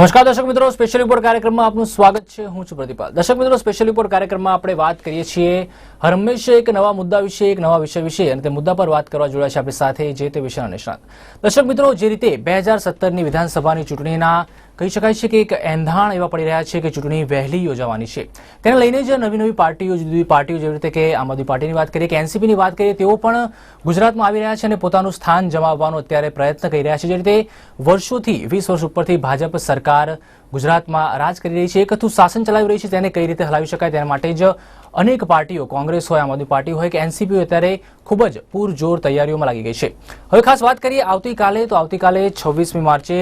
નમસ્કાર દર્શક મિત્રો સ્પેશિયલ રિપોર્ટ કાર્યક્રમમાં આપનું સ્વાગત છે. હું છું પ્રતિપાલ. દર્શક મિત્રો સ્પેશિયલ રિપોર્ટ કાર્યક્રમમાં આપણે વાત કરીએ છીએ હંમેશા એક નવા મુદ્દા વિશે, એક નવા વિષય વિશે અને તે મુદ્દા પર વાત કરવા જોડાયા છે આપણી સાથે જે તે વિષયના નિષ્ણાત. દર્શક મિત્રો, જે રીતે બે હજાર સત્તરની વિધાનસભાની ચૂંટણીના કહી શકાય છે કે એક એંધાણ એવા પડી રહ્યા છે કે ચૂંટણી વહેલી યોજાવાની છે. તેને લઈને જ નવી નવી પાર્ટીઓ જુદી જુદી પાર્ટીઓ જેવી રીતે કે આમ આદમી પાર્ટીની વાત કરીએ કે એનસીપીની વાત કરીએ, તેઓ પણ ગુજરાતમાં આવી રહ્યા છે અને પોતાનું સ્થાન જમાવવાનો અત્યારે પ્રયત્ન કરી રહ્યા છે. જે રીતે વર્ષોથી, વીસ વર્ષ ઉપરથી ભાજપ સરકાર ગુજરાતમાં રાજ કરી રહી છે, એક હતું શાસન ચલાવી રહી છે, તેને કઈ રીતે હલાવી શકાય તેના માટે જ અનેક પાર્ટીઓ, કોંગ્રેસ હોય, આમ આદમી પાર્ટી હોય કે એનસીપી હોય, અત્યારે ખૂબ જ પૂરજોર તૈયારીઓમાં લાગી ગઈ છે. હવે ખાસ વાત કરીએ આવતીકાલે, તો આવતીકાલે છવ્વીસમી માર્ચે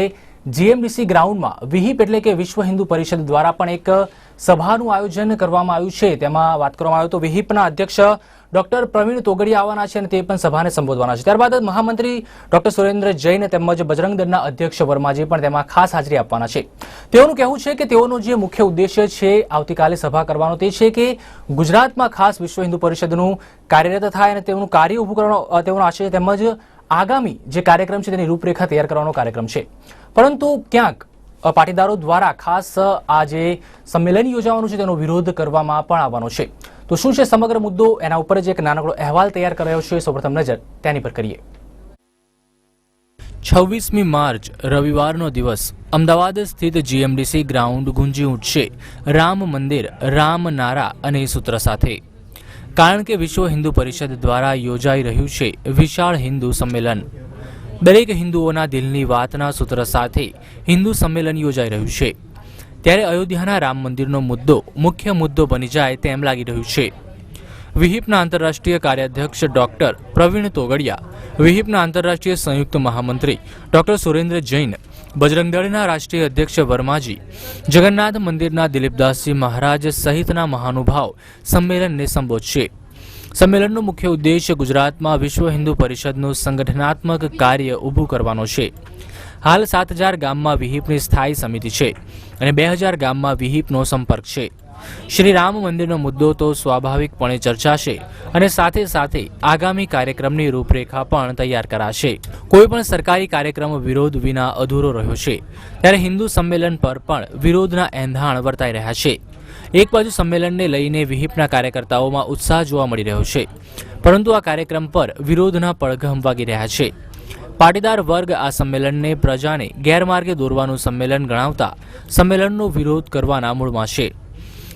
જીએમડીસી ગ્રાઉન્ડમાં વિહિપ એટલે કે વિશ્વ હિન્દુ પરિષદ દ્વારા પણ એક સભાનું આયોજન કરવામાં આવ્યું છે. તેમાં વાત કરવામાં આવ્યું તો વિહિપના અધ્યક્ષ ડોક્ટર પ્રવીણ તોગડી આવવાના છે અને તે પણ સભાને સંબોધવાના છે. ત્યારબાદ મહામંત્રી ડોક્ટર સુરેન્દ્ર જૈન તેમજ બજરંગ દળના અધ્યક્ષ વર્માજી પણ તેમાં ખાસ હાજરી આપવાના છે. તેઓનું કહેવું છે કે તેઓનો જે મુખ્ય ઉદ્દેશ્ય છે આવતીકાલે સભા કરવાનો તે છે કે ગુજરાતમાં ખાસ વિશ્વ હિન્દુ પરિષદનું કાર્યરત થાય અને તેનું કાર્ય ઊભું કરવાનો તેઓનો આશય તેમજ આગામી જે કાર્યક્રમ છે તેની રૂપરેખા તૈયાર કરવાનો કાર્યક્રમ છે. પરંતુ ક્યાંક પાટીદારો દ્વારા ખાસ આ જે સંમેલન યોજાવાનું છે તેનો વિરોધ કરવામાં પણ આવવાનો છે. તો શું છે સમગ્ર મુદ્દો? એના ઉપર જ એક નાનકડો અહેવાલ તૈયાર કરાયો છે. સૌપ્રથમ નજર તેની પર કરીએ. છવ્વીસમી માર્ચ, રવિવારનો દિવસ. અમદાવાદ સ્થિત જીએમડીસી ગ્રાઉન્ડ ગુંજી ઉઠશે. રામ મંદિર, રામ નારા અને સૂત્ર સાથે. કારણ કે વિશ્વ હિન્દુ પરિષદ દ્વારા યોજાઈ રહ્યું છે વિશાળ હિન્દુ સંમેલન. દરેક હિન્દુઓના દિલની વાતના સૂત્ર સાથે હિન્દુ સંમેલન યોજાઈ રહ્યું છે. ત્યારે અયોધ્યાના રામ મંદિરનો મુદ્દો, મુખ્ય મુદ્દો બની જાય તેમ લાગી રહ્યું છે. વિહિપના આંતરરાષ્ટ્રીય કાર્યાધ્યક્ષ ડોક્ટર પ્રવીણ તોગડિયા, વિહિપના આંતરરાષ્ટ્રીય સંયુક્ત મહામંત્રી ડોક્ટર સુરેન્દ્ર જૈન બજરંગ દળના રાષ્ટ્રીય અધ્યક્ષ વર્માજી, જગન્નાથ મંદિરના દિલીપદાસજી મહારાજ સહિતના મહાનુભાવ સંમેલનને સંબોધશે. સંમેલનનો મુખ્ય ઉદ્દેશ ગુજરાતમાં વિશ્વ હિન્દુ પરિષદનું સંગઠનાત્મક કાર્ય ઊભું કરવાનો છે. હાલ સાત હજાર ગામમાં વિહિપની સ્થાયી સમિતિ છે અને બે હજાર ગામમાં વિહિપનો સંપર્ક છે. શ્રી રામ મંદિરનો મુદ્દો તો સ્વાભાવિકપણે ચર્ચાશે અને સાથે સાથે આગામી કાર્યક્રમની રૂપરેખા પણ તૈયાર કરાશે. કોઈ પણ સરકારી કાર્યક્રમ વિરોધ વિના અધૂરો રહ્યો છે. ત્યારે હિન્દુ સંમેલન પર પણ વિરોધના એંધાણ વર્તાઈ રહ્યા છે. એક બાજુ સંમેલનને લઈને વિહિપના કાર્યકર્તાઓમાં ઉત્સાહ જોવા મળી રહ્યો છે. પરંતુ આ કાર્યક્રમ પર વિરોધના પડઘમ વાગી રહ્યા છે. પાટીદાર વર્ગ આ સંમેલનને પ્રજાને ગેરમાર્ગે દોરવાનું સંમેલન ગણાવતા સંમેલનનો વિરોધ કરવાના મૂળમાં છે.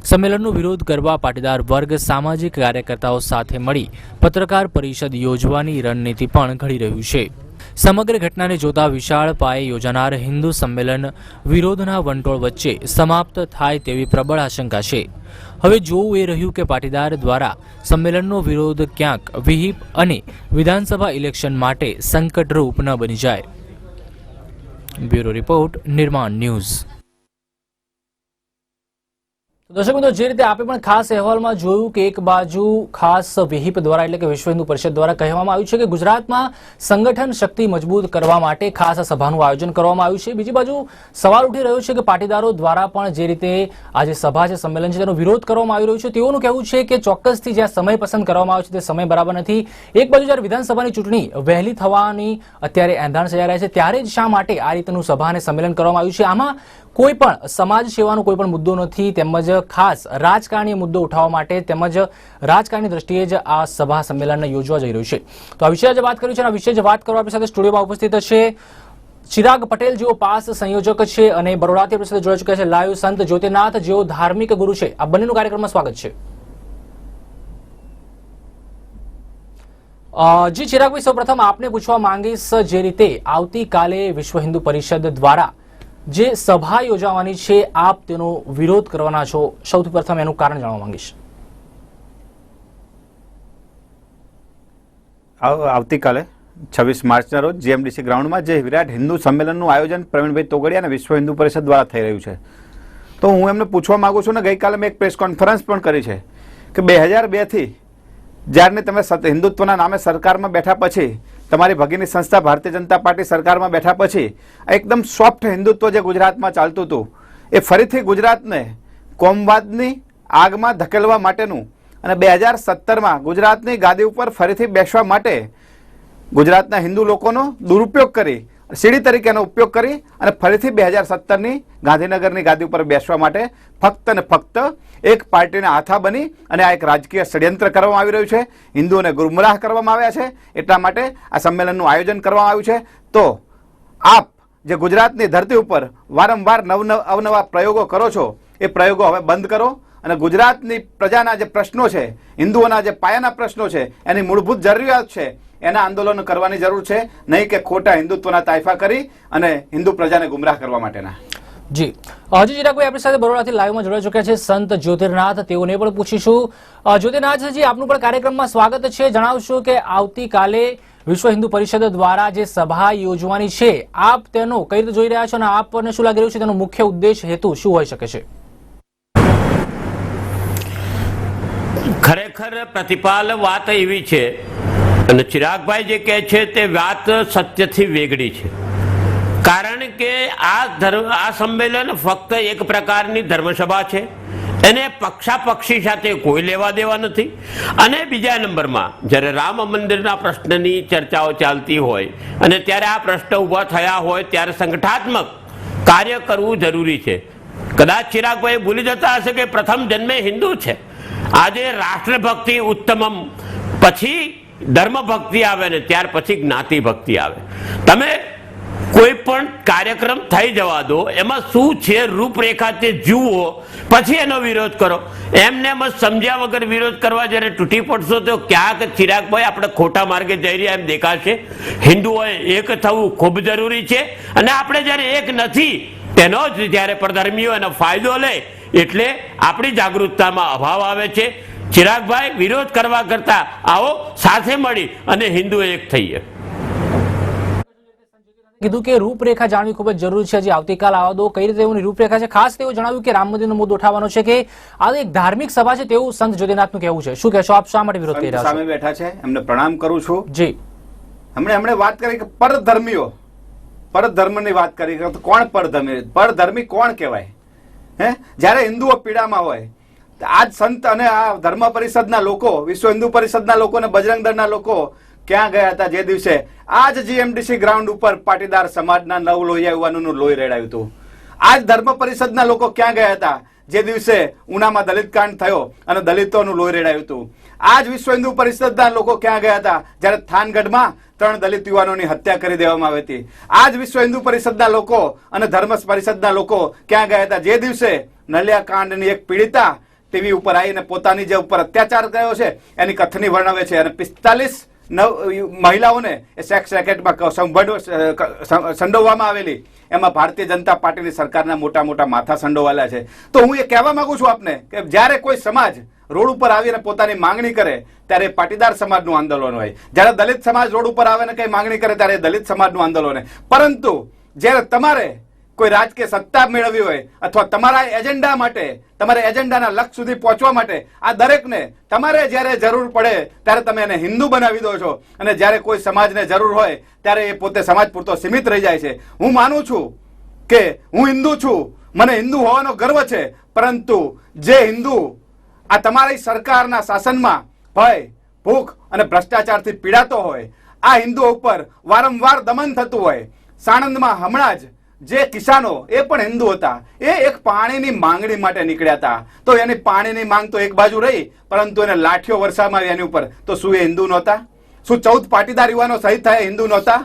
સંમેલનનો વિરોધ કરવા પાટીદાર વર્ગ સામાજિક કાર્યકર્તાઓ સાથે મળી પત્રકાર પરિષદ યોજવાની રણનીતિ પણ ઘડી રહ્યું છે. સમગ્ર ઘટનાને જોતા વિશાળ પાયે યોજાનાર હિન્દુ સંમેલન વિરોધના વંટોળ વચ્ચે સમાપ્ત થાય તેવી પ્રબળ આશંકા છે. હવે જોવું એ રહ્યું કે પાટીદાર દ્વારા સંમેલનનો વિરોધ ક્યાંક વિહિપ અને વિધાનસભા ઇલેક્શન માટે સંકટરૂપ ન બની જાય. Bureau report, Nirman news. દર્શક મિત્રો, જે રીતે આપે પણ ખાસ અહેવાલમાં જોયું કે એક બાજુ ખાસ વિહિપ દ્વારા એટલે કે વિશ્વ હિન્દુ પરિષદ દ્વારા કહેવામાં આવ્યું છે કે ગુજરાતમાં સંગઠન શક્તિ મજબૂત કરવા માટે ખાસ સભાનું આયોજન કરવામાં આવ્યું છે. બીજી બાજુ સવાલ ઉઠી રહ્યો છે કે પાટીદારો દ્વારા પણ જે રીતે આ જે સભા છે, સંમેલન છે, તેનો વિરોધ કરવામાં આવી રહ્યો છે. તેઓનું કહેવું છે કે ચોક્કસથી જ્યાં સમય પસંદ કરવામાં આવ્યો છે, તે સમય બરાબર નથી. એક બાજુ જ્યારે વિધાનસભાની ચૂંટણી વહેલી થવાની અત્યારે એંધાણ સજા રહ્યા છે, ત્યારે જ શા માટે આ રીતનું સભા અને સંમેલન કરવામાં આવ્યું છે? આમાં કોઈ પણ સમાજ સેવાનો કોઈ પણ મુદ્દો નથી, તેમજ ખાસ રાજકારણીય મુદ્દો ઉઠાવવા માટે તેમજ રાજકારણની દ્રષ્ટિએ જ આ સભા સંમેલન યોજવા જઈ રહ્યું છે. તો આ વિશે જે વાત કરી છે આ વિશે જ વાત કરવા આપણી સાથે સ્ટુડિયોમાં ઉપસ્થિત છે ચિરાગ પટેલ, જેઓ પાસ સંયોજક છે અને બરોડાથી આપણી સાથે જોડાઈ ચૂક્યા છે લાઈવ સંત જ્યોતિનાથ, જેઓ ધાર્મિક ગુરુ છે. આ બંનેનું કાર્યક્રમમાં સ્વાગત છે. જી ચિરાગભાઈ, સૌપ્રથમ આપને પૂછવા માંગીશ જે રીતે આવતીકાલે વિશ્વ હિન્દુ પરિષદ દ્વારા જે સભા યોજાવાની છે, આપ તેનો વિરોધ કરવાના છો. સૌથી પ્રથમ એનું કારણ જાણવા માંગીશ. આવ- આવતીકાલે છવ્વીસ માર્ચના રોજ જીએમડીસી ગ્રાઉન્ડમાં જે વિરાટ હિન્દુ સંમેલનનું આયોજન પ્રવીણભાઈ તોગડિયા અને વિશ્વ હિન્દુ પરિષદ દ્વારા થઈ રહ્યું છે. તો હું એમને પૂછવા માગું છું ને ગઈકાલે મેં એક પ્રેસ કોન્ફરન્સ પણ કરી છે કે બે હજાર બેથી જ્યારની તમે હિન્દુત્વના નામે સરકારમાં બેઠા પછી તમારી ભગીની સંસ્થા ભારતીય જનતા પાર્ટી સરકારમાં બેઠા પછી એકદમ સોફ્ટ હિન્દુત્વ જે ગુજરાતમાં ચાલતું હતું, એ ફરીથી ગુજરાતને કોમવાદની આગમાં ધકેલવા માટેનું અને બે હજાર સત્તરમાં ગુજરાતની ગાદી ઉપર ફરીથી બેસવા માટે ગુજરાતના હિન્દુ લોકોનો દુરુપયોગ કરી સીડી તરીકેનો ઉપયોગ કરી અને ફરીથી બે હજાર સત્તરની ગાંધીનગરની ગાદી ઉપર બેસવા માટે ફક્ત ને ફક્ત એક પાર્ટીના હાથા બની અને આ એક રાજકીય ષડયંત્ર કરવામાં આવી રહ્યું છે. હિન્દુઓને ગુમરાહ કરવામાં આવ્યા છે. એટલા માટે આ સંમેલનનું આયોજન કરવામાં આવ્યું છે. તો આપ જે ગુજરાતની ધરતી ઉપર વારંવાર નવ અવનવા પ્રયોગો કરો છો, એ પ્રયોગો હવે બંધ કરો અને ગુજરાતની પ્રજાના જે પ્રશ્નો છે, હિન્દુઓના જે પાયાના પ્રશ્નો છે, એની મૂળભૂત જરૂરિયાત છે એના આંદોલન કરવાની જરૂર છે. નહીં કે ખોટા હિન્દુત્વના તાયફા કરી અને હિન્દુ પ્રજાને ગુમરાહ કરવા માટેના. જી. હજી ચિરાગભાઈ આપણી સાથે બરોડાથી લાઈવમાં જોડાઈ ચૂક્યા છે સંત જ્યોતિર્નાથ. તેઓને પણ પૂછીશું. જ્યોતિર્નાથજી આપનું પણ કાર્યક્રમમાં સ્વાગત છે. જણાવશું કે આવતીકાલે વિશ્વ હિન્દુ પરિષદ દ્વારા જે સભા યોજવાની છે આપ તેનો કઈ રીતે જોઈ રહ્યા છો અને આપને શું લાગી રહ્યું છે? તેનો મુખ્ય ઉદ્દેશ હેતુ શું હોઈ શકે છે? ખરેખર પ્રતિપાલ વાત એવી છે અને ચિરાગભાઈ જે કહે છે તે વાત સત્યથી વેગળી છે. કારણ કે આ ધર્મ, આ સંમેલન ફક્ત એક પ્રકારની ધર્મસભા છે. એને પક્ષાપક્ષી સાથે કોઈ લેવા દેવા નથી. અને બીજા નંબરમાં, જ્યારે રામ મંદિરના પ્રશ્નની ચર્ચાઓ ચાલતી હોય અને ત્યારે આ પ્રશ્ન ઊભા થયા હોય, ત્યારે સંગઠાત્મક કાર્ય કરવું જરૂરી છે. કદાચ ચિરાગભાઈ ભૂલી જતા હશે કે પ્રથમ જન્મે હિન્દુ છે. આજે રાષ્ટ્રભક્તિ ઉત્તમમ. પછી ધર્મ ભક્તિ આવે ને ત્યાર પછી જ્ઞાતિ ભક્તિ આવે. તમે કોઈ પણ કાર્યક્રમ થઈ જવા દો, એમાં શું છે રૂપરેખા તે જુઓ, પછી એનો વિરોધ કરો. એમને એમ જ સમજ્યા વગર વિરોધ કરવા જ્યારે તૂટી પડશો તો ક્યાંક ચિરાગભાઈ આપણે ખોટા માર્ગે જઈ રહ્યા એમ દેખાશે. હિન્દુઓએ એક થવું ખૂબ જરૂરી છે. અને આપણે જ્યારે એક નથી, તેનો જ જ્યારે પરધર્મીઓ એનો ફાયદો લે, એટલે આપણી જાગૃતતામાં અભાવ આવે છે. ચિરાગભાઈ વિરોધ કરવા કરતા આવો સાથે મળી અને હિન્દુ એક થઈએ કીધું કે રૂપરેખા જાણવી ખૂબ જ જરૂરી છે. હજી આવતીકાલ આવા દો કઈ રીતે એની રૂપરેખા છે? ખાસ તેઓ જણાવ્યું કે રામ મંદિરનો મુદ્દો ઉઠાવવાનો છે કે આ એક ધાર્મિક સભા છે તેવું સંત જ્યોતિનાથનું કહેવું છે. શું કહેશો? આપ શા માટે વિરોધ કરી રહ્યા સામે બેઠા છે. એમને પ્રણામ કરું છું. જી. હમણે હમણે વાત કરી કે પરધર્મીઓ. પરધર્મની વાત કરી. કોણ પરધર્મી? પરધર્મી કોણ કહેવાય? હે? જ્યારે હિન્દુઓ પીડામાં હોય આજ સંત અને આ ધર્મ પરિષદના લોકો, વિશ્વ હિન્દુ પરિષદના લોકો અને બજરંગ દળના લોકો ક્યાં ગયા હતા જે દિવસે? આજ જીએમડીસી ગ્રાઉન્ડ ઉપર પાટીદાર સમાજના નવ લોહિયા યુવાનોનું લોહી રેડાયું હતું. આજ ધર્મ પરિષદના લોકો ક્યાં ગયા હતા? જે દિવસે ઉનામાં દલિત કાંડ થયો અને દલિતોનું લોહી રેડાયું હતું. આજ વિશ્વ હિન્દુ પરિષદના લોકો ક્યાં ગયા હતા? જ્યારે થાનગઢમાં ત્રણ દલિત યુવાનોની હત્યા કરી દેવામાં આવી હતી. આજ વિશ્વ હિન્દુ પરિષદના લોકો અને ધર્મ પરિષદના લોકો ક્યાં ગયા હતા? જે દિવસે નલિયા કાંડની એક પીડિતા ટીવી ઉપર આવીને પોતાની જે ઉપર અત્યાચાર કર્યો છે, એની કથની વર્ણવે છે. અને પિસ્તાલીસ નવ મહિલાઓને એ સેક્સ રેકેટમાં સંડોવવામાં આવેલી. એમાં ભારતીય જનતા પાર્ટીની સરકારના મોટા મોટા માથા સંડોવાયેલા છે. તો હું એ કહેવા માંગુ છું આપને કે જ્યારે કોઈ સમાજ રોડ ઉપર આવીને પોતાની માંગણી કરે, ત્યારે પાટીદાર સમાજનું આંદોલન હોય. જ્યારે દલિત સમાજ રોડ ઉપર આવે ને કંઈ માંગણી કરે, ત્યારે દલિત સમાજનું આંદોલન હોય. પરંતુ જ્યારે તમારે કોઈ રાજકીય સત્તા મેળવવી હોય અથવા તમારા એજન્ડા માટે, તમારા એજન્ડાના લક્ષ્ય સુધી પહોંચવા માટે આ દરેકને તમારે જ્યારે જરૂર પડે ત્યારે તમે એને હિન્દુ બનાવી દો છો. અને જ્યારે કોઈ સમાજને જરૂર હોય ત્યારે એ પોતે સમાજ પૂરતો સીમિત રહી જાય છે. હું માનું છું કે હું હિન્દુ છું. મને હિન્દુ હોવાનો ગર્વ છે. પરંતુ જે હિન્દુ આ તમારી સરકારના શાસનમાં ભય, ભૂખ અને ભ્રષ્ટાચારથી પીડાતો હોય, આ હિન્દુઓ ઉપર વારંવાર દમન થતું હોય. સાણંદમાં હમણાં જ જે કિસાનો એ પણ હિન્દુ હતા, એ એક પાણીની માંગણી માટે નીકળ્યા હતા. તો એની પાણીની માંગ તો એક બાજુ રહી, પરંતુ એને લાઠીઓ આવી એની ઉપર. તો શું એ હિન્દુ નહોતા? શું ચૌદ પાટીદાર યુવાનો શહીદ થયા હિન્દુ નહોતા?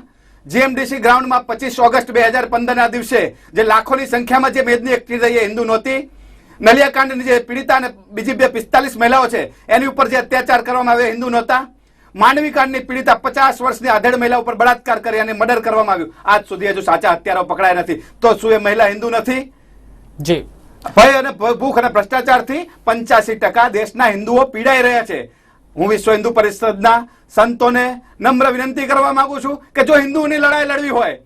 જીએમડીસી ગ્રાઉન્ડમાં પચીસ ઓગસ્ટ બે હજાર પંદરના દિવસે જે લાખોની સંખ્યામાં જે મેદની એકઠી થઈ એ હિન્દુ નહોતી. નલિયાકાંડની જે પીડિતા અને બીજી બે પિસ્તાલીસ મહિલાઓ છે, એની ઉપર જે અત્યાચાર કરવામાં આવે હિન્દુ નહોતા. માંડવી કાંડની પીડિતા પચાસ વર્ષની આધેડ મહિલા ઉપર બળાત્કાર કરી અને મર્ડર કરવામાં આવ્યું. આજ સુધી હજુ સાચા હત્યારો પકડાયા નથી. તો શું એ મહિલા હિન્દુ નથી? જી. ભય અને ભૂખ અને ભ્રષ્ટાચારથી પંચ્યાસી ટકા દેશના હિન્દુઓ પીડાઈ રહ્યા છે. હું વિશ્વ હિન્દુ પરિષદના સંતોને નમ્ર વિનંતી કરવા માંગુ છું કે જો હિન્દુઓની લડાઈ લડવી હોય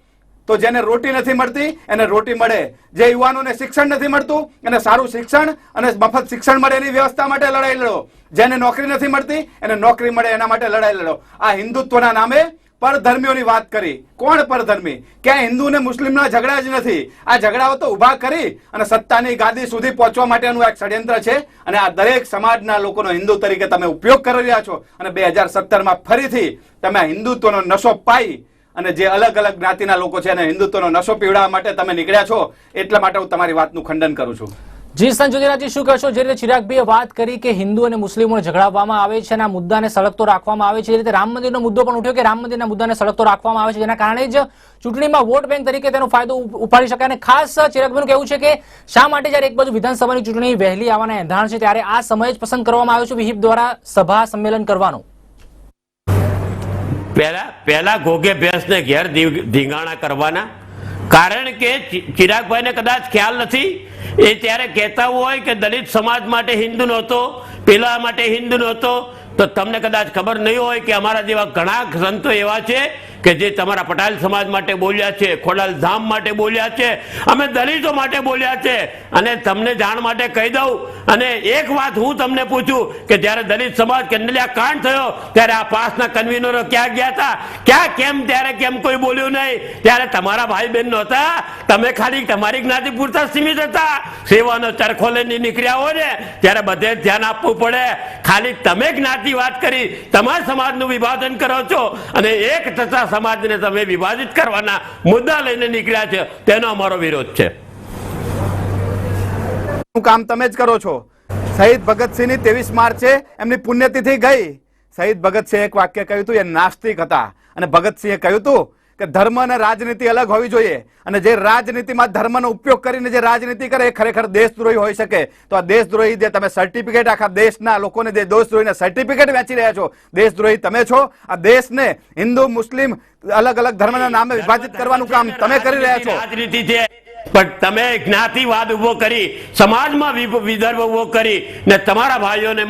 તો જેને રોટી નથી મળતી, એને રોટી મળે. જે યુવાનોને શિક્ષણ નથી મળતું, એને સારું શિક્ષણ અને મફત શિક્ષણ મળે એની વ્યવસ્થા માટે લડાઈ લડો. જેને નોકરી નથી મળતી, એને નોકરી મળે એના માટે લડાઈ લડો. આ હિન્દુત્વના નામે પરધર્મીઓની વાત કરી. કોણ પરધર્મી? ક્યાં હિન્દુ ને મુસ્લિમના ઝઘડા જ નથી. આ ઝઘડાઓ તો ઊભા કરી અને સત્તાની ગાદી સુધી પહોંચવા માટેનું એક ષડયંત્ર છે અને આ દરેક સમાજના લોકોનો હિન્દુ તરીકે તમે ઉપયોગ કરી રહ્યા છો. અને બે હજાર સત્તરમાં ફરીથી તમે હિન્દુત્વનો નશો પાઈ અને જે અલગ અલગ જ્ઞાતિના લોકો છે અને હિન્દુત્વનો નશો પીવડાવવા માટે તમે નીકળ્યા છો, એટલા માટે હું તમારી વાતનું ખંડન કરું છું. જી સંજોગીરાજી શું કહેશો? જે રીતે ચિરાગભાઈએ વાત કરી કે હિન્દુ અને મુસ્લિમોને ઝઘડાવવામાં આવે છે અને આ મુદ્દાને સળગતો રાખવામાં આવે છે એ રીતે રામ મંદિરનો મુદ્દો પણ ઉઠ્યો કે રામ મંદિરના મુદ્દાને સળગતો રાખવામાં આવે છે, જેના કારણે જ ચૂંટણીમાં વોટ બેંક તરીકે તેનો ફાયદો ઉપાડી શકાય. અને ખાસ ચિરાગભાઈનું કહેવું છે કે શા માટે જ્યારે એક બાજુ વિધાનસભાની ચૂંટણી વહેલી આવવાના એંધાણ છે, ત્યારે આ સમય જ પસંદ કરવામાં આવ્યો છે વિહિપ દ્વારા સભા સંમેલન કરવાનું. પહેલા પહેલા ગોગે ભેંસને ઘેર ધીંગાણા કરવાના. કારણ કે ચિરાગભાઈને કદાચ ખ્યાલ નથી. એ ત્યારે કહેતા હોય કે દલિત સમાજ માટે હિન્દુ નહોતો, પેલા માટે હિન્દુ નહોતો. તો તમને કદાચ ખબર નહીં હોય કે અમારા જેવા ઘણા સંતો એવા છે કે જે તમારા પટેલ સમાજ માટે બોલ્યા છે, ખોડાલ ધામ માટે બોલ્યા છે, અમે દલિતો માટે બોલ્યા છે. અને તમને જાણ માટે કહી દઉં, અને એક વાત હું તમને પૂછું કે જ્યારે દલિત સમાજ કેન્દ્રિયા કાંડ થયો, ત્યારે આ પાસના કન્વીનરો ક્યાં ગયા હતા? ક્યાં, કેમ, ત્યારે કેમ કોઈ બોલ્યું નહીં? ત્યારે તમારા ભાઈ બહેન નહોતા. તમે ખાલી તમારી જ્ઞાતિ પૂરતા સીમિત હતા. સેવાનો ચરખો લઈને નીકળ્યા હોય ને, ત્યારે બધે ધ્યાન આપવું પડે. ખાલી તમે જ્ઞાતિ વાત કરી, તમારા સમાજનું વિભાજન કરો છો. અને એક થતા સમાજને તમે વિભાજિત કરવાના મુદ્દા લઈને નીકળ્યા છે, તેનો અમારો વિરોધ છે. કામ તમે જ કરો છો. શહીદ ભગતસિંહની ત્રેવીસ માર્ચે એમની પુણ્યતિથિ ગઈ. શહીદ ભગતસિંહ એક વાક્ય કહ્યું હતું, એ નાસ્તિક હતા. અને ભગતસિંહે કહ્યું હતું કે ધર્મ અને રાજનીતિ અલગ હોવી જોઈએ. અને જે રાજનીતિમાં ધર્મનો ઉપયોગ કરીને જે રાજનીતિ કરે, એ ખરેખર દેશદ્રોહી હોઈ શકે. તો આ દેશદ્રોહી જે તમે સર્ટિફિકેટ આખા દેશના લોકોને જે દેશદ્રોહીને સર્ટિફિકેટ વેચી રહ્યા છો, દેશદ્રોહી તમે છો. આ દેશને હિન્દુ, મુસ્લિમ અલગ અલગ ધર્મના નામે વિભાજિત કરવાનું કામ તમે કરી રહ્યા છો. રાજનીતિ છે. પણ તમે જ્ઞાતિવાદ ઊભો કરી, સમાજમાં વિદર્ભ ઊભો કરી ને તમારા ભાઈઓને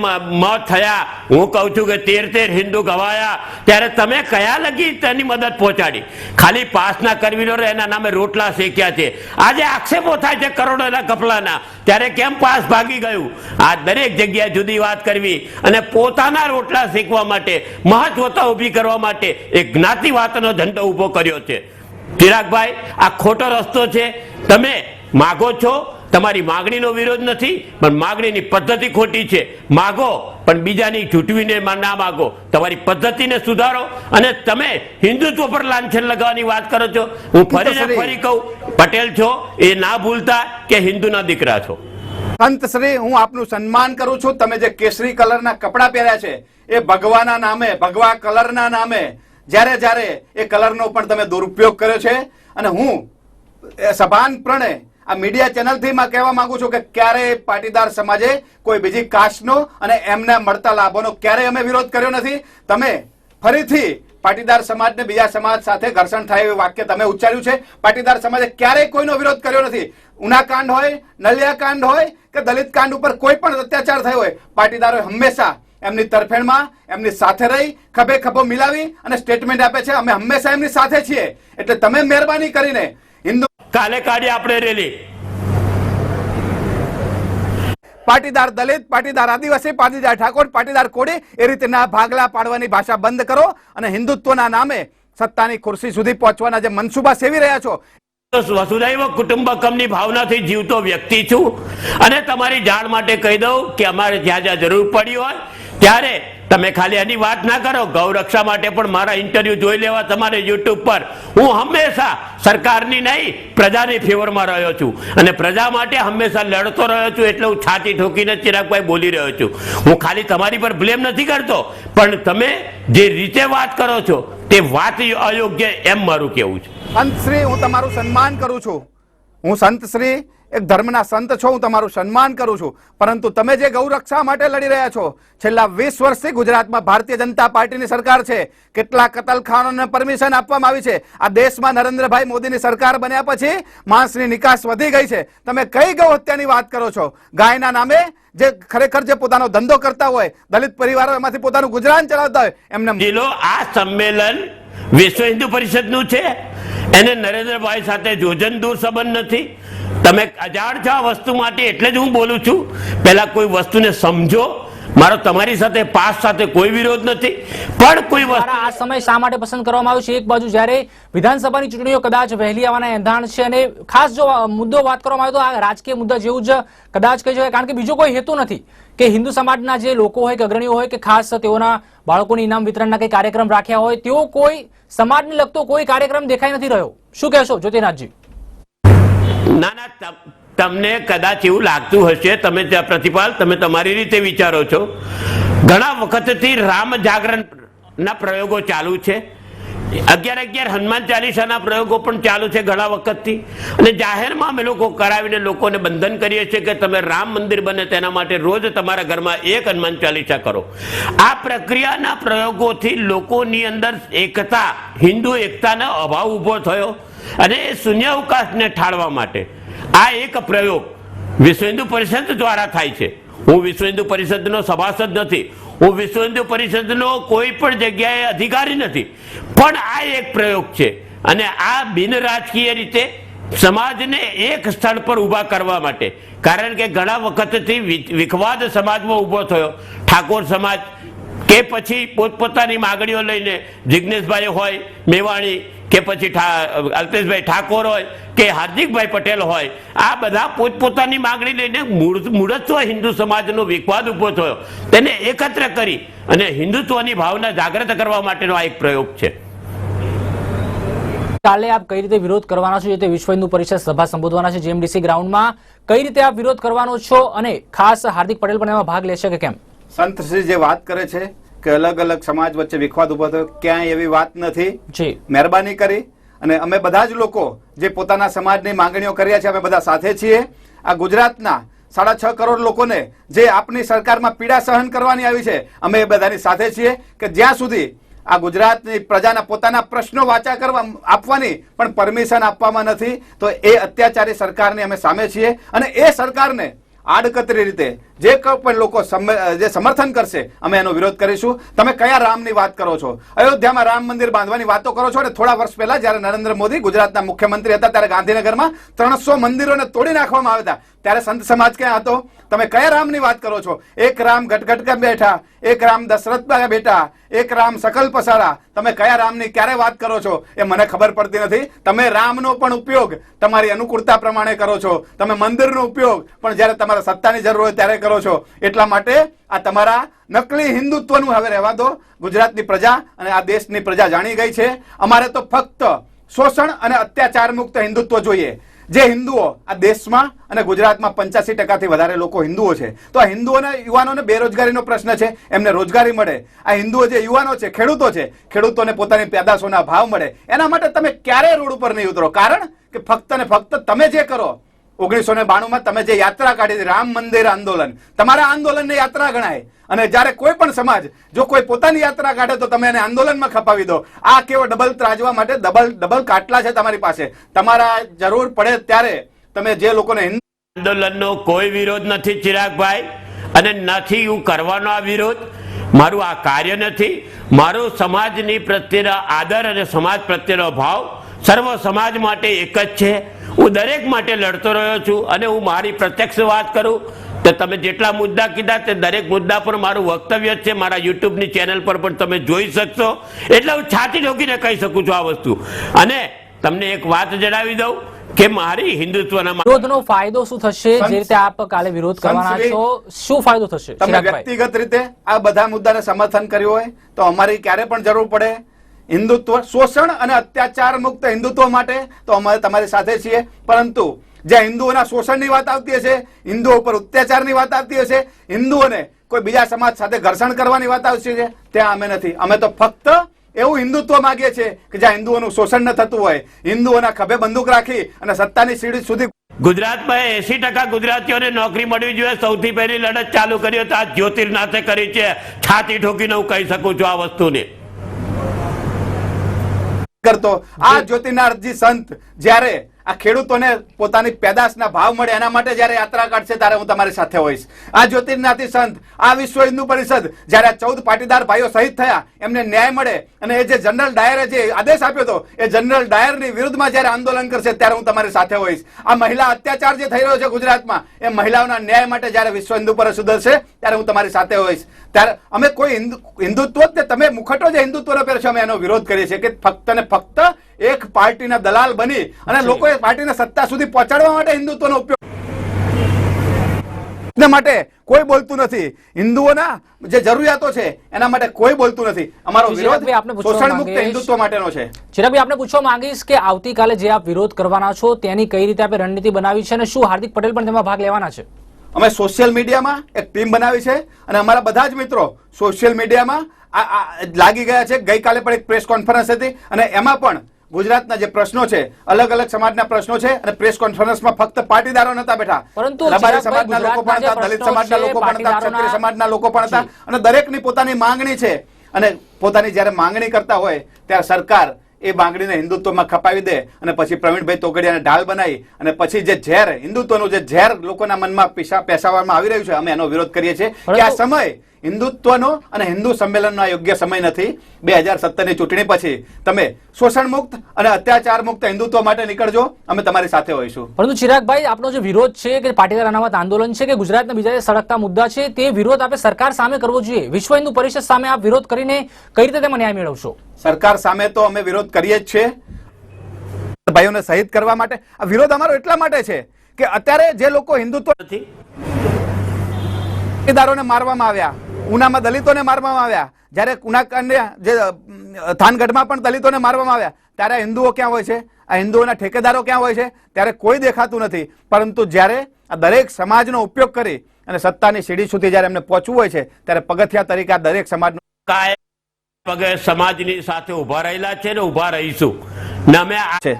મોત થયા. હું કહું છું કે તેર તેર હિન્દુ ગવાયા. ત્યારે તમે કયા લગી તેની મદદ પહોંચાડી? ખાલી પાસના કરવીનો એના નામે રોટલા શેક્યા છે. આજે આક્ષેપો થાય છે કરોડોના કપલાના. ત્યારે કેમ પાસ ભાગી ગયું? આ દરેક જગ્યાએ જુદી વાત કરવી અને પોતાના રોટલા શેકવા માટે, મહત્વતા ઊભી કરવા માટે એક જ્ઞાતિવાદનો ઝંડો ઊભો કર્યો છે. ચિરાગભાઈ આ ખોટો રસ્તો છે. તમે માગો છો તમારી માગણીનો વિરોધ નથી પણ માગણીની પદ્ધતિ ખોટી છે. માગો પણ બીજાની ચૂંટવીને ના માગો. તમારી પદ્ધતિને સુધારો અને તમે હિન્દુત્વ પર લાંછન લગાવવાની વાત કરો છો. હું ફરીને ફરી કહું પટેલ છો એ ના ભૂલતા કે હિન્દુના દીકરા છો. સંત શ્રી હું આપનું સન્માન કરું છું. તમે જે કેસરી કલરના કપડાં પહેર્યા છે એ ભગવાના નામે ભગવા કલરના નામે જ્યારે જ્યારે એ કલરનો પણ તમે દુરુપયોગ કર્યો છે અને હું સભાન સભાનપણે આ મીડિયા ચેનલથી માં કહેવા માંગુ છું કે ક્યારેય પાટીદાર સમાજે કોઈ બીજી કાસ્ટનો અને એમને મળતા લાભોનો ક્યારેય અમે વિરોધ કર્યો નથી. તમે ફરીથી પાટીદાર સમાજને બીજા સમાજ સાથે ઘર્ષણ થાય એવું વાક્ય તમે ઉચ્ચાર્યું છે. પાટીદાર સમાજે ક્યારેય કોઈનો વિરોધ કર્યો નથી. ઉનાકાંડ હોય, નલિયાકાંડ હોય કે દલિત કાંડ ઉપર કોઈ પણ અત્યાચાર થયો હોય, પાટીદારોએ હંમેશા એમની તરફેણમાં એમની સાથે રહી ખભે ખભો મિલાવી અને સ્ટેટમેન્ટ આપે છે. અમે હંમેશા એમની સાથે છીએ. એટલે તમે મહેરબાની કરીને હિન્દુ કાલે કાઢી આપણે રેલી. પાટીદાર દલિત પાટીદાર આદિવાસી પાટીદાર ઠાકોર પાટીદાર કોળી એ રીતના ભાગલા પાડવાની ભાષા બંધ કરો અને હિન્દુત્વના નામે સત્તાની ખુરશી સુધી પહોંચવાના જે મનસુબા સેવી રહ્યા છો વસુધૈવ કુટુંબકમની ભાવનાથી જીવતો વ્યક્તિ છું. અને તમારી જાણ માટે કહી દઉં કે અમારે જ્યાં જ્યાં જરૂર પડી હોય ત્યારે તમે ખાલી એની વાત ના કરો ગૌરક્ષા માટે પણ મારા ઇન્ટરવ્યુ જોઈ લેવા તમારે યુટ્યુબ પર. હું હંમેશા સરકારની નહીં, પ્રજાની ફેવરમાં રહ્યો છું. અને પ્રજા માટે હંમેશા લડતો રહ્યો છું એટલે હું છાતી ઠોકીને ચિરાગભાઈ બોલી રહ્યો છું. હું ખાલી તમારી પર બ્લેમ નથી કરતો, પણ તમે જે રીતે વાત કરો છો, તે વાત અયોગ્ય એમ મારું કેવું છે. સંત શ્રી, હું તમારું સન્માન કરું છું. હું સંત શ્રી એક ધર્મના સંત છો, હું તમારું સન્માન કરું છું. પરંતુ તમે જે ગૌરક્ષા માટે લડી રહ્યા છો, છેલ્લા વીસ વર્ષથી ગુજરાતમાં ભારતીય જનતા પાર્ટીની સરકાર છે. કેટલા કતલખાનોને પરમિશન આપવામાં આવી છે. આ દેશમાં નરેન્દ્રભાઈ મોદીની સરકાર બન્યા પછી માંસની નિકાસ વધી ગઈ છે. તમે કઈ ગૌ હત્યાની વાત કરો છો? ગાયના નામે જે ખરેખર જે પોતાનો ધંધો કરતા હોય, દલિત પરિવારો એમાંથી પોતાનું ગુજરાન ચલાવતા હોય, એમને આ સંમેલન વિશ્વ હિન્દુ પરિષદનું છે. એને નરેન્દ્રભાઈ સાથે જોજન દૂર સંબંધ નથી. તમે અજાણ છો આ વસ્તુ માટે એટલે જ હું બોલું છું. પહેલા કોઈ વસ્તુને સમજો. મારો તમારી સાથે પાસ સાથે કોઈ વિરોધ નથી. પણ કોઈ આ સમય શા માટે પસંદ કરવામાં આવ્યો છે? એક બાજુ જ્યારે વિધાનસભાની ચૂંટણીઓ કદાચ વહેલી આવવાના એંધાણ છે અને ખાસ જો મુદ્દો વાત કરવામાં આવે તો આ રાજકીય મુદ્દા જેવું જ કદાચ કહી શકાય. કારણ કે બીજો કોઈ હેતુ નથી કે હિન્દુ સમાજના જે લોકો હોય કે અગ્રણીઓ હોય કે ખાસ તેઓના બાળકોની ઇનામ વિતરણના કંઈ કાર્યક્રમ રાખ્યા હોય, તેઓ કોઈ સમાજને લગતો કોઈ કાર્યક્રમ દેખાઈ નથી રહ્યો. શું કહેશો, જ્યોતિનાથજી? ના ના તમને કદાચ એવું લાગતું હશે, તમે ત્યાં પ્રતિપાલ, તમે તમારી રીતે વિચારો છો. ઘણા વખતથી રામ જાગરણ ના પ્રયોગો ચાલુ છે. અગિયાર અગિયાર હનુમાન ચાલીસાના પ્રયોગો પણ ચાલુ છે ઘણા વખતથી. અને જાહેરમાં અમે લોકો કરાવીને લોકોને બંધન કરીએ છીએ કે તમે રામ મંદિર બને તેના માટે રોજ તમારા ઘરમાં એક હનુમાન ચાલીસા કરો. આ પ્રક્રિયાના પ્રયોગોથી લોકોની અંદર એકતા, હિન્દુ એકતાનો અભાવ ઊભો થયો અને એ શૂન્યાવકાશને ઠાળવા માટે. આ એક પ્રયોગ વિશ્વ હિન્દુ પરિષદ દ્વારા થાય છે. હું વિશ્વ હિન્દુ પરિષદનો સભાસદ નથી. હું વિશ્વ હિન્દુ પરિષદનો કોઈ પણ જગ્યાએ અધિકારી નથી. પણ આ એક પ્રયોગ છે અને આ બિન રાજકીય રીતે સમાજને એક સ્થળ પર ઊભા કરવા માટે. કારણ કે ઘણા વખતથી વિખવાદ સમાજમાં ઊભો થયો. ઠાકોર સમાજ કે પછી પોતપોતાની માગણીઓ લઈને જિજ્ઞેશભાઈ હોય, મેવાણી, કે પછી અલ્પેશભાઈ ઠાકોર હોય, કે હાર્દિકભાઈ પટેલ હોય, આ બધા પોતપોતાની માગણી લઈને મૂળ, મૂળત્વ હિન્દુ સમાજનો વિખવાદ ઊભો થયો. તેને એકત્ર કરી અને હિન્દુત્વની ભાવના જાગૃત કરવા માટેનો આ એક પ્રયોગ છે. કાલે આપ કઈ રીતે વિરોધ કરવાના છો જે તે વિશ્વ હિન્દુ પરિષદ સભા સંબોધવાના છે જેએમડીસી ગ્રાઉન્ડમાં. કઈ રીતે આપ વિરોધ કરવાનો છો અને ખાસ હાર્દિક પટેલ પણ એમાં ભાગ લેશે કે કેમ? સંત શ્રી જે વાત કરે છે કે અલગ અલગ સમાજ વચ્ચે વિખવાદ ઊભો થયો ક્યાંય એવી વાત નથી. જી. મહેરબાની કરી અને અમે બધા જ લોકો જે પોતાના સમાજની માંગણીઓ કર્યા છે અમે બધા સાથે છીએ. આ ગુજરાતના સાડા છ કરોડ લોકોને જે આપની સરકારમાં પીડા સહન કરવાની આવી છે અમે એ બધાની સાથે છીએ કે જ્યાં સુધી આ ગુજરાતની પ્રજાના પોતાના પ્રશ્નો વાચા કરવા આપવાની પણ પરમિશન આપવામાં નથી તો એ અત્યાચારી સરકારની અમે સામે છીએ અને એ સરકારને આડકતરી રીતે જે પણ લોકો જે સમર્થન કરશે, અમે એનો વિરોધ કરીશું. તમે કયા રામની વાત કરો છો? અયોધ્યામાં રામ મંદિર બાંધવાની વાતો કરો છો? અને થોડા વર્ષ પહેલા જ્યારે નરેન્દ્ર મોદી ગુજરાતના મુખ્યમંત્રી હતા, ત્યારે ગાંધીનગરમાં ત્રણસો મંદિરોને તોડી નાખવામાં આવ્યા હતા. ત્યારે સંત સમાજ ક્યાં હતો? તમે કયા રામની વાત કરો છો? એક રામ ગટગટ કે બેઠા, એક રામ દશરથ બેઠા, એક રામ સકલ પસારા તમે કયા રામની ક્યારે વાત કરો છો? એ મને ખબર પડતી નથી. તમે રામનો પણ ઉપયોગ તમારી અનુકૂળતા પ્રમાણે કરો છો. તમે મંદિરનો ઉપયોગ, પણ જ્યારે તમારે સત્તાની જરૂર હોય ત્યારે કરો છો. એટલા માટે આ તમારા નકલી હિન્દુત્વનું હવે રહેવા દો. ગુજરાતની પ્રજા અને આ દેશની પ્રજા જાણી ગઈ છે. અમારે તો ફક્ત શોષણ અને અત્યાચાર મુક્ત હિન્દુત્વ જોઈએ. જે હિન્દુઓ આ દેશમાં અને ગુજરાતમાં પંચ્યાસી ટકાથી વધારે લોકો હિન્દુઓ છે. તો આ હિન્દુઓને, યુવાનોને બેરોજગારીનો પ્રશ્ન છે. એમને રોજગારી મળે. આ હિન્દુઓ જે યુવાનો છે, ખેડૂતો છે, ખેડૂતોને પોતાની પેદાશોના ભાવ મળે. એના માટે તમે ક્યારે રોડ ઉપર નહીં ઉતરો. કારણ કે ફક્ત ને ફક્ત તમે જે કરો ઓગણીસો ને બાણુંમાં તમે જે યાત્રા કાઢી રામ મંદિર આંદોલન, તમારા આંદોલનને યાત્રા ગણાય. અને જ્યારે કોઈ પણ સમાજ, જો કોઈ પોતાની યાત્રા કાઢે તો તમે એને આંદોલનમાં ખપાવી દો. આ કેવો ડબલ ત્રાજવા માટે ડબલ ડબલ કાટલા છે તમારી પાસે. તમારા જરૂર પડે ત્યારે તમે જે લોકોને આંદોલનનો કોઈ વિરોધ નથી ચિરાગભાઈ, અને નથી હું કરવાનો આ વિરોધ. મારું આ કાર્ય નથી. મારો સમાજની પ્રત્યેનો આદર અને સમાજ પ્રત્યેનો ભાવ સર્વ સમાજ માટે એક જ છે. હું દરેક માટે લડતો રહ્યો છું અને હું મારી પ્રત્યક્ષ વાત કરું તો તમે જેટલા મુદ્દા કીધા તે દરેક મુદ્દા પર મારું વક્તવ્ય છે મારા યુટ્યુબની ચેનલ પર પણ તમે જોઈ શકશો. એટલે હું છાતી ઠોકીને કહી શકું છું આ વસ્તુ. અને તમને એક વાત જણાવી દઉં કે મારી હિન્દુત્વના વિરોધનો ફાયદો શું થશે? જે રીતે આપ કાલે વિરોધ કરવાના છો શું ફાયદો થશે? તમે વ્યક્તિગત રીતે આ બધા મુદ્દાને સમર્થન કર્યું હોય તો અમારી ક્યારે પણ જરૂર પડે. હિન્દુત્વ શોષણ અને અત્યાચાર મુક્ત હિન્દુત્વ માટે તો અમે તમારી સાથે છીએ. પરંતુ જ્યાં હિન્દુઓના શોષણની વાત આવતી હશે, હિન્દુઓ ઉપર અત્યાચારની વાત આવતી હશે, હિન્દુઓને કોઈ બીજા સમાજ સાથે ઘર્ષણ કરવાની વાત આવતી છે, ત્યાં અમે નથી. અમે તો ફક્ત એવું હિન્દુત્વ માંગીએ છીએ કે જ્યાં હિન્દુઓનું શોષણ ન થતું હોય, હિન્દુઓના ખભે બંદૂક રાખી અને સત્તાની સીડી સુધી ગુજરાતમાં એસી ટકા ગુજરાતીઓને નોકરી મળવી જોઈએ. સૌથી પહેલી લડત ચાલુ કરી તો આ જ્યોતિર્નાથે કરી છે. છાતી ઠોકીને હું કહી શકું છું આ વસ્તુને. કરતો. આ જ્યોતિનાથજી સંત જ્યારે આ ખેડૂતોને પોતાની પેદાશના ભાવ મળે એના માટે જ્યારે યાત્રા કાઢશે ત્યારે હું તમારી સાથે હોઈશ. આ જ્યોતિર્નાથી સંત, આ વિશ્વ હિન્દુ પરિષદ, જ્યારે ચૌદ પાટીદાર ભાઈઓ શહીદ થયા, એમને ન્યાય મળે અને એ જે જનરલ ડાયરે જે આદેશ આપ્યો હતો, એ જનરલ ડાયરની વિરુદ્ધમાં જ્યારે આંદોલન કરશે ત્યારે હું તમારી સાથે હોઈશ. આ મહિલા અત્યાચાર જે થઈ રહ્યો છે ગુજરાતમાં, એ મહિલાઓના ન્યાય માટે જ્યારે વિશ્વ હિન્દુ પરિષદ સુધરશે, ત્યારે હું તમારી સાથે હોઈશ. ત્યારે અમે કોઈ હિન્દુ, હિન્દુત્વ તમે મુખટો જે હિન્દુત્વનો પહેરશો, અમે એનો વિરોધ કરીએ છીએ કે ફક્ત ને ફક્ત એક પાર્ટીના દલાલ બની અને લોકોએ પાર્ટીને સત્તા સુધી પહોંચાડવા માટે હિન્દુત્વનો ઉપયોગ માટે કોઈ બોલતું નથી. હિન્દુઓના જે જરૂરિયાતો છે એના માટે કોઈ બોલતું નથી. અમારો વિરોધ શોષણ મુક્ત હિન્દુત્વ માટેનો છે. ચિરાગભાઈ આપણે પૂછવા માંગીશ કે આવતીકાલે જે આપ વિરોધ કરવાના છો તેની કઈ રીતે આપે રણનીતિ બનાવી છે અને શું હાર્દિક પટેલ પણ તેમાં ભાગ લેવાના છે? અમે સોશિયલ મીડિયામાં એક ટીમ બનાવી છે અને અમારા બધા જ મિત્રો સોશિયલ મીડિયામાં લાગી ગયા છે. ગઈકાલે પણ એક પ્રેસ કોન્ફરન્સ હતી અને એમાં પણ ગુજરાતના જે પ્રશ્નો છે અલગ અલગ સમાજના પ્રશ્નો છે અને પ્રેસ કોન્ફરન્સમાં ફક્ત પાટીદારો નતા બેઠા. પરંતુ રબારી સમાજના લોકો પણ હતા દલિત સમાજના લોકો પણ હતા ક્ષત્રિય સમાજના લોકો પણ હતા અને દરેકની પોતાની માંગણી છે. અને પોતાની જ્યારે માંગણી કરતા હોય ત્યારે સરકાર એ માંગણીને હિન્દુત્વમાં ખપાવી દે અને પછી પ્રવીણભાઈ તોગડિયાને ઢાલ બનાવી અને પછી જે ઝેર હિન્દુત્વનું જે ઝેર લોકોના મનમાં પીસા પેસાવવામાં આવી રહ્યું છે અમે એનો વિરોધ કરીએ છીએ કે આ સમય હિન્દુત્વનો અને હિન્દુ સંમેલનનો આ યોગ્ય સમય નથી. બે હજાર સત્તરની ચૂંટણી પછી તમે શોષણ મુક્ત અને અત્યાચાર મુક્ત હિન્દુત્વ માટે નીકળજો. અમે તમારી સાથે હોઈશું. પરંતુ ચિરાગભાઈ આપનો જે વિરોધ છે કે પાટીદાર અનામત આંદોલન છે કે ગુજરાતના બીજા જે સળગતા મુદ્દા છે તે વિરોધ આપણે સરકાર સામે કરવો જોઈએ. વિશ્વ હિન્દુ પરિષદ સામે આપ વિરોધ કરીને કઈ રીતે તમે ન્યાય મેળવશો? સરકાર સામે તો અમે વિરોધ કરીએ જ છીએ. ભાઈઓને શહીદ કરવા માટે. આ વિરોધ અમારો એટલા માટે છે કે અત્યારે જે લોકો હિન્દુત્વ નથી. પાટીદારોને મારવામાં આવ્યા ઉનામાં દલિતોને મારવામાં આવ્યા. જ્યારે ઉનાકાંડ જે થાનગઢમાં પણ દલિતોને મારવામાં આવ્યા. ત્યારે હિન્દુઓ ક્યાં હોય છે? આ હિન્દુઓના ઠેકેદારો ક્યાં હોય છે? ત્યારે કોઈ દેખાતું નથી. પરંતુ જ્યારે આ દરેક સમાજનો ઉપયોગ કરી અને સત્તાની સીડી સુધી જ્યારે એમને પહોંચવું હોય છે ત્યારે પગથિયા તરીકે આ દરેક સમાજનું કાય પગે સમાજની સાથે ઊભા રહેલા છે ને ઊભા રહીશું. ને અમે આ છે.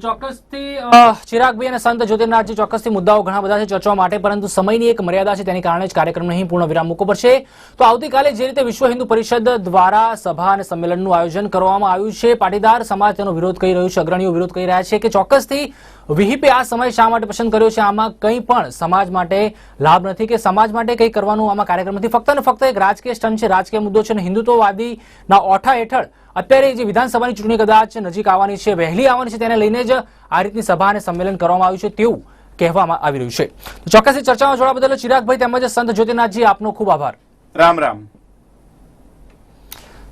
ચિરાગભાઈ અને સંત જ્યોતિર્નાથજી ચોક્કસથી મુદ્દાઓ ઘણા બધા છે ચર્ચવા માટે, પરંતુ સમયની એક મર્યાદા છે, તેની કારણે જ કાર્યક્રમ અહીં પૂર્ણ વિરામ મૂકવો પડશે. તો આવતીકાલે જે રીતે વિશ્વ હિન્દુ પરિષદ દ્વારા સભા અને સંમેલનનું આયોજન કરવામાં આવ્યું છે, પાટીદાર સમાજ તેનો વિરોધ કરી રહ્યું છે, અગ્રણીઓ વિરોધ કરી રહ્યા છે કે ચોક્કસથી વિહિપે આ સમય શા માટે પસંદ કર્યો છે? આમાં કંઈ પણ સમાજ માટે લાભ નથી કે સમાજ માટે કંઈ કરવાનું આમાં કાર્યક્રમ નથી ફક્ત ને ફક્ત એક રાજકીય સ્ટન્ટ છે, રાજકીય મુદ્દો છે અને હિન્દુત્વવાદીના ઓઠા હેઠળ અત્યારે જે વિધાનસભાની ચૂંટણી કદાચ નજીક આવવાની છે વહેલી આવવાની છે તેને લઈને જ આ રીતની સભા અને સંમેલન કરવામાં આવ્યું છે તેવું કહેવામાં આવી રહ્યું છે. તો ચોક્કસથી ચર્ચામાં જોડા બદલ ચિરાગભાઈ તેમજ સંત જ્યોતિનાથજી આપનો ખૂબ આભાર. રામ રામ.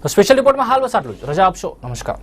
તો સ્પેશિયલ રિપોર્ટમાં હાલ બસ આટલું જ. રજા આપશો. નમસ્કાર.